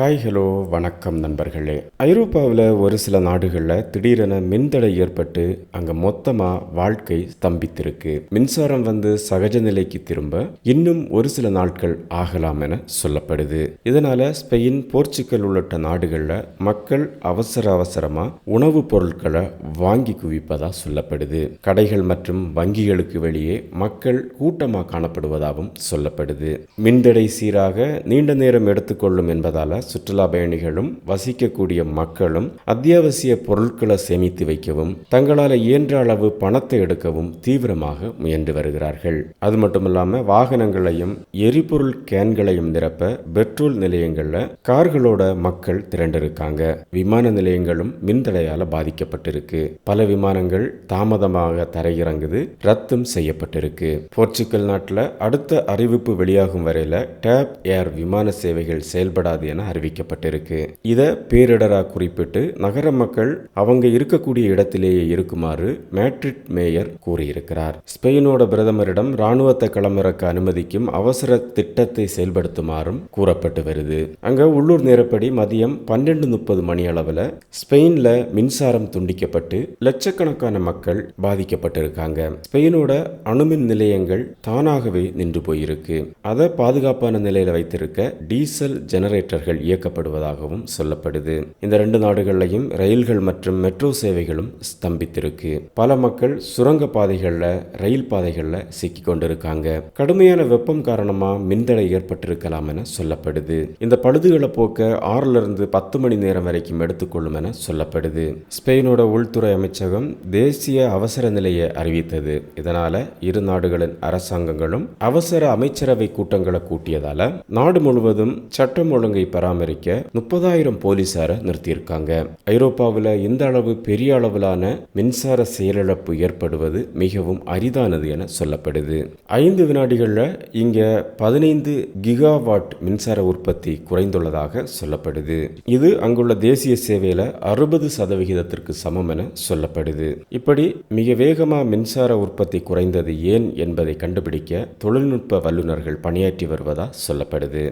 Hi hello வணக்கம் நண்பர்களே. ஐரோப்பாவில் ஒரு சில நாடுகளில் திடீரென மின்தடை ஏற்பட்டு அங்கே மொத்தமாக வாழ்க்கை ஸ்தம்பித்திருக்கு. மின்சாரம் வந்து சகஜ நிலைக்கு திரும்ப இன்னும் ஒரு சில நாட்கள் ஆகலாம் என சொல்லப்படுது. இதனால ஸ்பெயின் போர்ச்சுகல் உள்ளிட்ட நாடுகளில் மக்கள் அவசர அவசரமாக உணவுப் பொருட்களை வாங்கி குவிப்பதா சொல்லப்படுது. கடைகள் மற்றும் வங்கிகளுக்கு வெளியே மக்கள் கூட்டமாக காணப்படுவதாகவும் சொல்லப்படுது. மின்தடை சீராக நீண்ட நேரம் எடுத்துக்கொள்ளும் என்பதால சுற்றுலா பயணிகளும் வசிக்கக்கூடிய மக்களும் அத்தியாவசிய பொருட்களை சேமித்து வைக்கவும் தங்களால் இயன்ற அளவு பணத்தை எடுக்கவும் தீவிரமாக முயன்று வருகிறார்கள். அது மட்டுமில்லாம வாகனங்களையும் எரிபொருள் கேன்களையும் நிரப்ப பெட்ரோல் நிலையங்கள்ல கார்களோட மக்கள் திரண்டிருக்காங்க. விமான நிலையங்களும் மின்தடையால பாதிக்கப்பட்டிருக்கு. பல விமானங்கள் தாமதமாக தரையிறங்குது ரத்தும் செய்யப்பட்டிருக்கு. போர்ச்சுகல் நாட்டில் அடுத்த அறிவிப்பு வெளியாகும் வரையில டேப் ஏர் விமான சேவைகள் செயல்படாது என அறிவிக்கப்பட்டிருக்கு. இதை பேரிடராக குறிப்பிட்டு நகர மக்கள் அவங்க இருக்கக்கூடிய இடத்திலேயே இருக்குமாறு மேட்ரிட் மேயர் கூறியிருக்கிறார். ஸ்பெயினோட பிரதமரிடம் ராணுவத்தை களமிறக்க அனுமதிக்கும் அவசர திட்டத்தை செயல்படுத்துமாறும் கூறப்பட்டு வருது. அங்க உள்ளூர் நேரப்படி மதியம் பன்னெண்டு முப்பது மணி அளவில் ஸ்பெயின்ல மின்சாரம் துண்டிக்கப்பட்டு லட்சக்கணக்கான மக்கள் பாதிக்கப்பட்டிருக்காங்க. ஸ்பெயினோட அணுமின் நிலையங்கள் தானாகவே நின்று போயிருக்கு. அதை பாதுகாப்பான நிலையில வைத்திருக்க டீசல் ஜெனரேட்டர்கள் இயக்கப்படுவதாகவும் சொல்லப்படுது. இந்த ரெண்டு நாடுகள்லையும் ரயில்கள் மற்றும் மெட்ரோ சேவைகளும் ஸ்தம்பித்திருக்கு. பல மக்கள் சுரங்க பாதைகளில் ரயில் பாதைகளில் சிக்கி கொண்டிருக்காங்க. கடுமையான வெப்பம் காரணமா மின்தடை ஏற்பட்டிருக்கலாம் என சொல்லப்படுது. இந்த பழுதுகளை போக்க ஆறுல இருந்து பத்து மணி நேரம் வரைக்கும் எடுத்துக்கொள்ளும் என சொல்லப்படுது. ஸ்பெயினோட உள்துறை அமைச்சகம் தேசிய அவசர நிலையை அறிவித்தது. இதனால இரு நாடுகளின் அரசாங்கங்களும் அவசர அமைச்சரவை கூட்டங்களை கூட்டியதால நாடு முழுவதும் சட்டம் ஒழுங்கை பராமரிக்க முப்பதாயிரம் போலீசாரை நிறுத்தியிருக்காங்க. ஐரோப்பாவில் இந்த அளவு பெரிய அளவிலான மின்சார செயலிழப்பு ஏற்படுவது மிகவும் அரிதானது என சொல்லப்படுது. ஐந்து வினாடிகளில் இங்க பதினைந்து கிகாவாட் மின்சார உற்பத்தி குறைந்துள்ளதாக சொல்லப்படுது. இது அங்குள்ள தேசிய சேவையில அறுபது சதவிகிதத்திற்கு சமம் என சொல்லப்படுது. இப்படி மிக வேகமாக மின்சார உற்பத்தி குறைந்தது ஏன் என்பதை கண்டுபிடிக்க தொழில்நுட்ப வல்லுநர்கள் பணியாற்றி வருவதாக சொல்லப்படுது.